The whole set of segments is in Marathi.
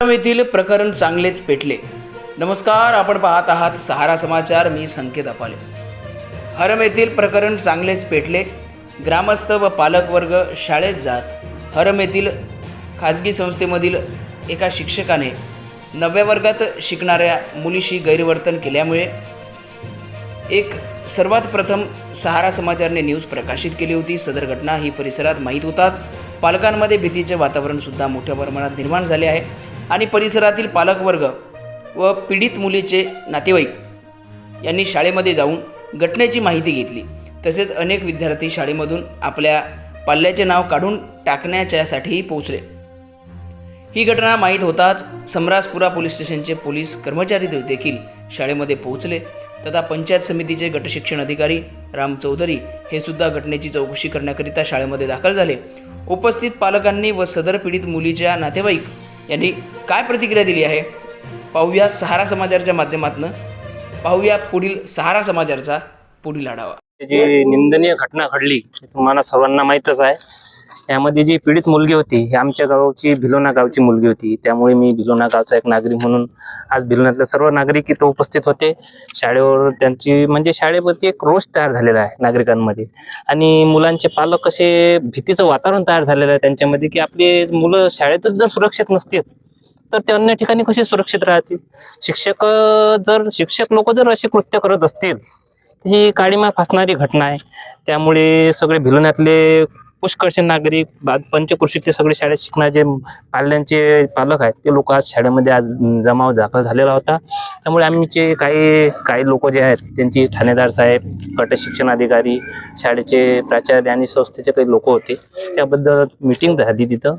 हरम येथील प्रकरण चांगलेच पेटले. नमस्कार आपण पाहत आहात सहारा समाचार. मी संकेत अपाले. हरम येथील प्रकरण चांगलेच पेटले. ग्रामस्थ व पालकवर्ग शाळेत जात हरम येथील खाजगी संस्थेमधील एका शिक्षकाने नवव्या वर्गात शिकणाऱ्या मुलीशी गैरवर्तन केल्यामुळे एक सर्वात प्रथम सहारा समाचारने न्यूज प्रकाशित केली होती. सदर घटना ही परिसरात माहीत होताच पालकांमध्ये भीतीचे वातावरणसुद्धा मोठ्या प्रमाणात निर्माण झाले आहे. आणि परिसरातील पालकवर्ग व पीडित मुलीचे नातेवाईक यांनी शाळेमध्ये जाऊन घटनेची माहिती घेतली. तसेच अनेक विद्यार्थी शाळेमधून आपल्या पाल्याचे नाव काढून टाकण्याच्यासाठीही पोहोचले. ही घटना माहीत होताच समरासपुरा पोलीस स्टेशनचे पोलीस कर्मचारी देखील शाळेमध्ये पोहोचले. तथा पंचायत समितीचे गटशिक्षण अधिकारी राम चौधरी हे सुद्धा घटनेची चौकशी करण्याकरिता शाळेमध्ये दाखल झाले. उपस्थित पालकांनी व सदर पीडित मुलीच्या नातेवाईक यांनी काय प्रतिक्रिया दिली आहे? पाहूया सहारा समाचारच्या माध्यमातून. पाहूया पुढील सहारा समाचारचा पुढील आढावा. जी निंदनीय घटना घडली तुम्हाला सर्वांना माहीतच आहे. यामध्ये जी पीडित मुलगी होती ही आमच्या गावची भिलोना गावची मुलगी होती. त्यामुळे मी भिलोना गावचा एक नागरिक म्हणून आज भिलोनातले सर्व नागरिक इथं उपस्थित होते. शाळेवर त्यांची म्हणजे शाळेवरती एक रोष तयार झालेला आहे नागरिकांमध्ये. आणि मुलांचे पालक कसे भीतीचं वातावरण तयार झालेलं आहे त्यांच्यामध्ये की आपली मुलं शाळेतच जर सुरक्षित नसतील तर ते अन्य ठिकाणी कसे सुरक्षित राहतील? शिक्षक जर शिक्षक लोक जर असे कृत्य करत असतील ही काळीमा फासणारी घटना आहे. त्यामुळे सगळे भिलोण्यातले पुष्कळचे नागरिक बा- पंचकृषीचे सगळे शाळेत शिकणारे जे पाल्यांचे पालक आहेत ते लोक आज शाळेमध्ये आज जमाव दाखल झालेला होता. त्यामुळे आमचे काही काही लोक जे आहेत त्यांची ठाणेदार साहेब गट शिक्षण अधिकारी शाळेचे प्राचार्य आणि संस्थेचे काही लोक होते त्याबद्दल मिटिंग झाली तिथं.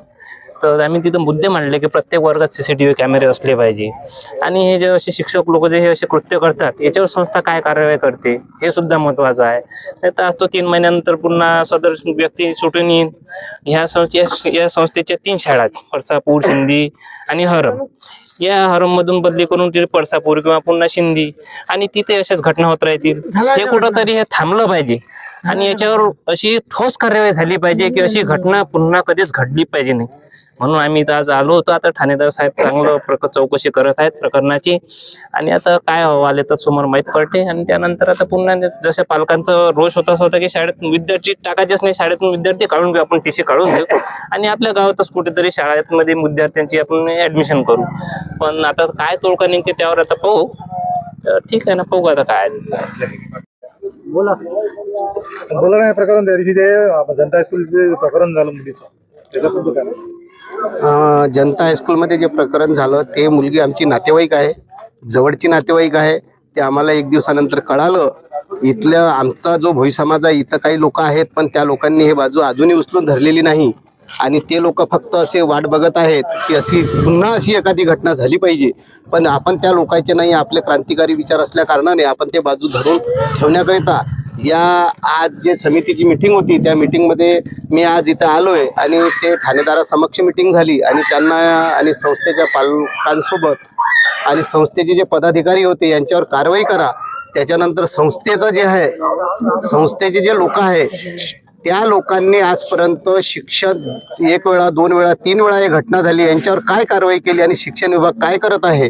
तर आम्ही तिथं मुद्दे मांडले की प्रत्येक वर्गात सीसीटीव्ही कॅमेरे असले पाहिजे. आणि हे जे असे शिक्षक लोक जे हे असे कृत्य करतात याच्यावर संस्था काय कारवाई करते हे सुद्धा महत्वाचं आहे. नाही तर आज तो तीन महिन्यानंतर पुन्हा सदर व्यक्ती सुटून येईल ह्या संस्थे या संस्थेच्या तीन शाळा आहेत परसापूर शिंदी आणि हरम. या हरम मधून बदली करून तिथे परसापूर किंवा पुन्हा शिंदी आणि तिथे अशाच घटना होत राहतील. हे कुठंतरी हे थांबलं पाहिजे. आणि याच्यावर अशी ठोस कार्यवाही झाली पाहिजे की अशी घटना पुन्हा कधीच घडली पाहिजे नाही. म्हणून आम्ही इथं आज आलो होतो. आता ठाणेदार साहेब चांगलं प्रक चौकशी करत आहेत प्रकरणाची. आणि आता काय आले तर समोर माहीत पडते. आणि त्यानंतर आता पुन्हा जसं पालकांचं रोष होता असं होता की शाळेत विद्यार्थी टाकायचेच नाही. शाळेतून विद्यार्थी काढून घेऊ आपण टीसी काढून घेऊ. आणि आपल्या गावातच कुठेतरी शाळेमध्ये विद्यार्थ्यांची आपण ऍडमिशन करू. पण आता काय तोडका निघते त्यावर आता पाहू. तर ठीक आहे ना पाहू आता काय. बोला. बोला नाही प्रकरण त्या दिवशी ते जनता हायस्कूल प्रकरण झालं मुलीचं. त्याचं काय? जनता हायस्कूलमध्ये जे प्रकरण झालं ते मुलगी आमची नातेवाईक आहे. जवळची नातेवाईक आहे. ते आम्हाला एक दिवसानंतर कळालं. इथल्या आमचा जो भोई समाज आहे इथं काही लोक आहेत पण त्या लोकांनी हे बाजू अजूनही उचलून धरलेली नाही. आणि ते लोक फक्त असे वाट बघत आहेत की अशी पुन्हा अशी एखादी घटना झाली पाहिजे. पण आपण त्या लोकांचे नाही आपले क्रांतिकारी विचार असल्या कारणाने आपण ते बाजू धरून ठेवण्याकरिता या आज जे समितीची मिटिंग होती त्या मिटिंगमध्ये मी आज इथं आलो आहे आणि ते ठाणेदारासमक्ष मिटिंग झाली आणि त्यांना आणि संस्थेच्या पालकांसोबत आणि संस्थेचे जे पदाधिकारी होते यांच्यावर कारवाई करा. त्याच्यानंतर संस्थेचं जे आहे संस्थेचे जे लोक आहे त्या लोकांनी आजपर्यंत शिक्षण एक वेळा दोन वेळा तीन वेळा ही घटना झाली. यांच्यावर काय कारवाई केली आणि शिक्षण विभाग काय करत आहे?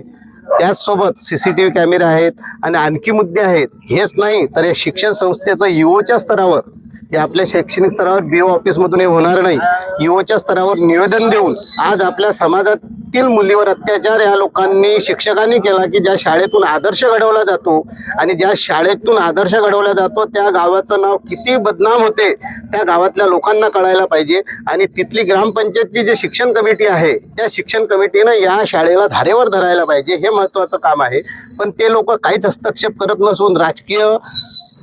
त्याचसोबत सीसीटीव्ही कॅमेरे आहेत आणि आणखी मुद्दे आहेत. हेच नाही तर या शिक्षण संस्थेचं युओच्या स्तरावर हे आपल्या शैक्षणिक स्तरावर बीओ ऑफिसमधून हे होणार नाही. युओच्या स्तरावर निवेदन देऊन आज आपल्या समाजातील मुलीवर अत्याचार या लोकांनी शिक्षकांनी केला की ज्या शाळेतून आदर्श घडवला जातो आणि ज्या शाळेतून आदर्श घडवला जातो त्या गावाचं नाव किती बदनाम होते त्या गावातल्या लोकांना कळायला पाहिजे. आणि तिथली ग्रामपंचायतची जी शिक्षण कमिटी आहे त्या शिक्षण कमिटीनं या शाळेला धारेवर धरायला पाहिजे. हे महत्त्वाचं काम आहे. पण ते लोक काहीच हस्तक्षेप करत नसून राजकीय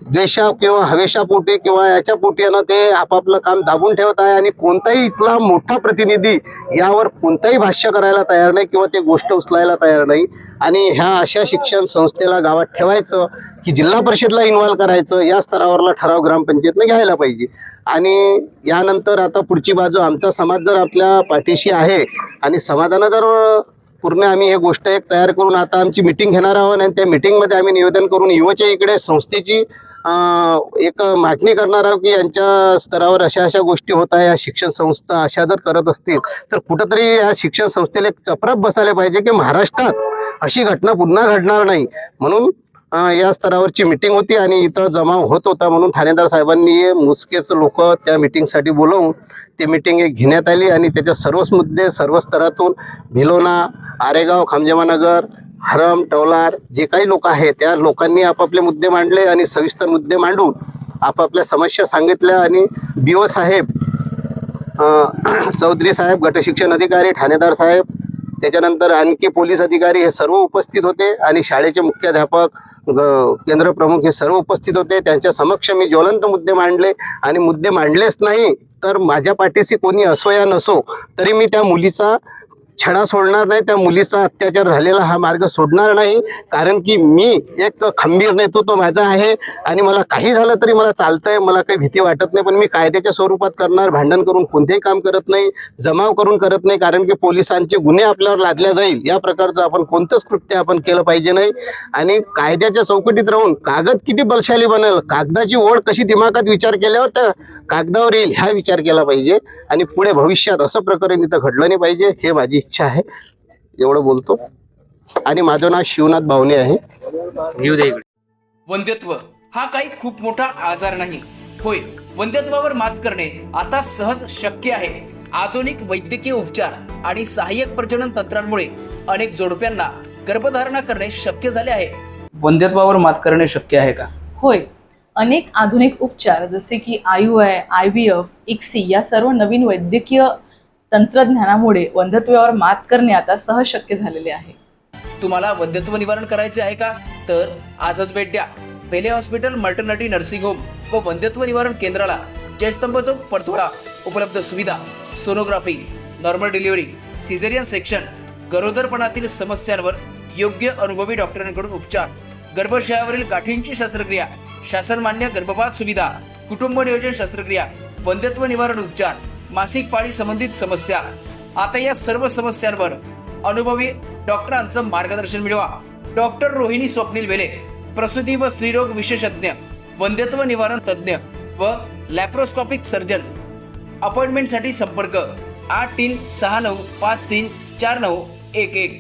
द्वेषा किंवा हवेशापोटी किंवा याच्या पोटी यांना ते आपापलं काम दाबून ठेवत आहे आणि कोणताही इथला मोठा प्रतिनिधी यावर कोणताही भाष्य करायला तयार नाही किंवा ते गोष्ट उचलायला तयार नाही. आणि ह्या अशा शिक्षण संस्थेला गावात ठेवायचं की जिल्हा परिषदला इन्व्हॉल्व करायचं या स्तरावरला ठराव ग्रामपंचायतनं घ्यायला पाहिजे. आणि यानंतर आता पुढची बाजू आमचा समाज जर आपल्या पाठीशी आहे आणि समाजानं जर पूर्ण आम्ही हे गोष्ट एक तयार करून आता आमची मिटिंग घेणार आहोत आणि त्या मिटिंगमध्ये आम्ही निवेदन करून युवच्या इकडे संस्थेची एक मागणी करणार आहोत की यांच्या स्तरावर अशा अशा गोष्टी होत आहे या शिक्षण संस्था अशा जर करत असतील तर कुठंतरी या शिक्षण संस्थेला एक चपराप बसायला पाहिजे की महाराष्ट्रात अशी घटना पुन्हा घडणार नाही. म्हणून या स्तरावरची मिटिंग होती आणि इथं जमाव होत होता म्हणून ठाणेदार साहेबांनी मोजकेच लोक त्या मिटिंगसाठी बोलवून ती मिटिंग एक घेण्यात आली आणि त्याच्या सर्वच मुद्दे सर्व स्तरातून भिलोना आरेगाव खामजमानगर हरम टवलार जे काही लोक आहेत त्या लोकांनी आपापले मुद्दे मांडले आणि सविस्तर मुद्दे मांडून आपापल्या समस्या सांगितल्या आणि बी ओ साहेब चौधरी साहेब गटशिक्षण अधिकारी ठाणेदार साहेब त्याच्यानंतर आणखी पोलीस अधिकारी हे सर्व उपस्थित होते आणि शाळेचे मुख्याध्यापक केंद्र प्रमुख हे सर्व उपस्थित होते. त्यांच्या समक्ष मी ज्वलंत मुद्दे मांडले आणि मुद्दे मांडलेच नाही तर माझ्या पाठीशी कोणी असो या नसो तरी मी त्या मुलीचा छडा सोडणार नाही त्या मुलीचा अत्याचार झालेला हा मार्ग सोडणार नाही. कारण की मी एक खंबीर नेतो तो माझा आहे आणि मला काही झालं तरी मला चालतंय मला काही भीती वाटत नाही पण मी कायद्याच्या स्वरूपात करणार भांडण करून कोणतेही काम करत नाही जमाव करून करत नाही कारण की पोलिसांचे गुन्हे आपल्यावर लादल्या जाईल. या प्रकारचं आपण कोणतंच कृत्य आपण केलं पाहिजे नाही. आणि कायद्याच्या चौकटीत राहून कागद किती बलशाली बनेल कागदाची ओढ कशी दिमागात विचार केल्यावर त्या कागदावर येईल ह्या विचार केला पाहिजे. आणि पुढे भविष्यात असं प्रकरण इथं घडलं नाही पाहिजे हे माझी इच्छा आहे. एवढं बोलतो. आणि माझं नाव शिवनाथ भावने आहे. येऊ दे इकडे. वंध्यत्व हा काही खूप मोठा आजार नाही. होय वंध्यत्वावर मात करणे आता सहज शक्य आहे. आधुनिक वैद्यकीय उपचार आणि सहाय्यक प्रजनन तंत्रांमुळे अनेक जोडप्यांना गर्भधारणा करणे शक्य झाले आहे. वंध्यत्वावर मात करणे शक्य आहे का? होय अनेक आधुनिक उपचार जसे की I I I V F ICSI या सर्व नवीन वैद्यकीय तंत्रज्ञानामुळे वंधत्वावर मात करणे आता सहज शक्य झालेले आहे. तुम्हाला वंध्यत्व निवारण करायचे आहे का? तर आजच भेट द्या. Pele hospital maternity nursing home व वंध्यत्व निवारण केंद्राला जयस्तंभ चौक परतोडा उपलब्ध सुविधा sonography normal delivery caesarean section गरोदरपणातील समस्यांवर योग्य अनुभवी डॉक्टरांकडून उपचार गर्भाशयावरील गाठींची शस्त्रक्रिया शासनमान्य गर्भपात सुविधा कुटुंब नियोजन शस्त्रक्रिया वंध्यत्व निवारण उपचार मासिक पाळी संबंधित समस्या. आता या सर्व समस्यांवर अनुभवी डॉक्टरांचं मार्गदर्शन मिळवा. डॉक्टर रोहिणी स्वप्नील वेले प्रसूती व स्त्रीरोग विशेषज्ञ वंध्यत्व निवारण तज्ज्ञ व लॅप्रोस्कॉपिक सर्जन. अपॉइंटमेंटसाठी संपर्क आठ तीन सहा नऊ पाच तीन चार नऊ एक एक.